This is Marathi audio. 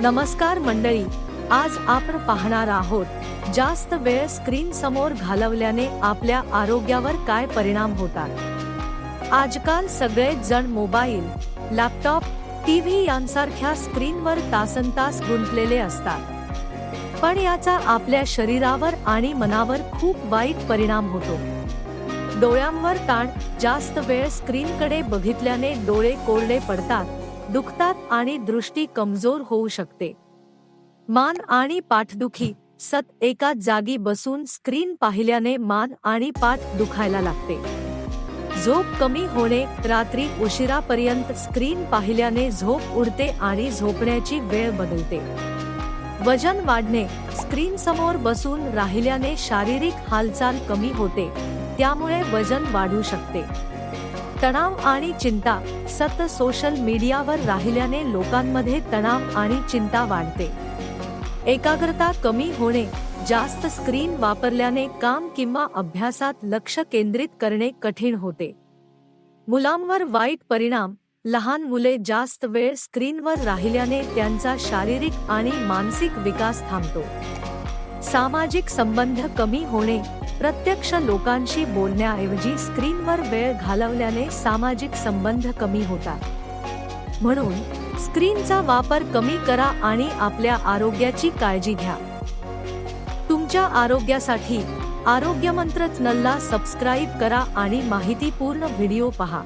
नमस्कार मंडळी आज आपण पाहणार आहोत जास्त वेळ स्क्रीन समोर घालवल्याने आपल्या आरोग्यावर काय परिणाम होतात. आजकाल सगळेच जण मोबाईल लॅपटॉप टीव्ही यांसारख्या स्क्रीनवर तासनतास गुंतलेले असतात. पण याचा आपल्या शरीरावर आणि मनावर खूप वाईट परिणाम होतो. डोळ्यांवर ताण जास्त वेळ स्क्रीनकडे बघितल्याने डोळे कोरडे पडतात दुखतात आणि दृष्टी कमजोर होऊ शकते. मान आणि पाठदुखी सत एका जागी बसून स्क्रीन पाहिल्याने मान आणि पाठ दुखायला लागते. झोप कमी होणे रात्री उशिरापर्यंत स्क्रीन पाहिल्याने झोप उडते आणि झोपण्याची वेळ बदलते. वजन वाढणे स्क्रीन समोर बसून राहिल्याने शारीरिक हालचाल कमी होते त्यामुळे वजन वाढू शकते. तणाव आणि चिंता सतत सोशल मीडियावर राहिल्याने लोकांमध्ये तणाव आणि चिंता वाढते. एकाग्रता कमी होणे जास्त स्क्रीन वापरल्याने काम किंवा अभ्यासात लक्ष केंद्रित करणे कठीण होते. मुलांवर वाईट परिणाम लहान मुले जास्त वेळ स्क्रीनवर राहिल्याने त्यांचा शारीरिक आणि मानसिक विकास थांबतो. सामाजिक संबंध कमी होणे प्रत्यक्ष लोकांशी बोलण्याऐवजी स्क्रीनवर वेळ घालवल्याने सामाजिक संबंध कमी होतात. म्हणून स्क्रीनचा वापर कमी करा आणि आपल्या आरोग्याची काळजी घ्या. तुमच्या आरोग्यासाठी आरोग्यमंत्र चॅनलला सबस्क्राईब करा आणि माहितीपूर्ण व्हिडिओ पहा.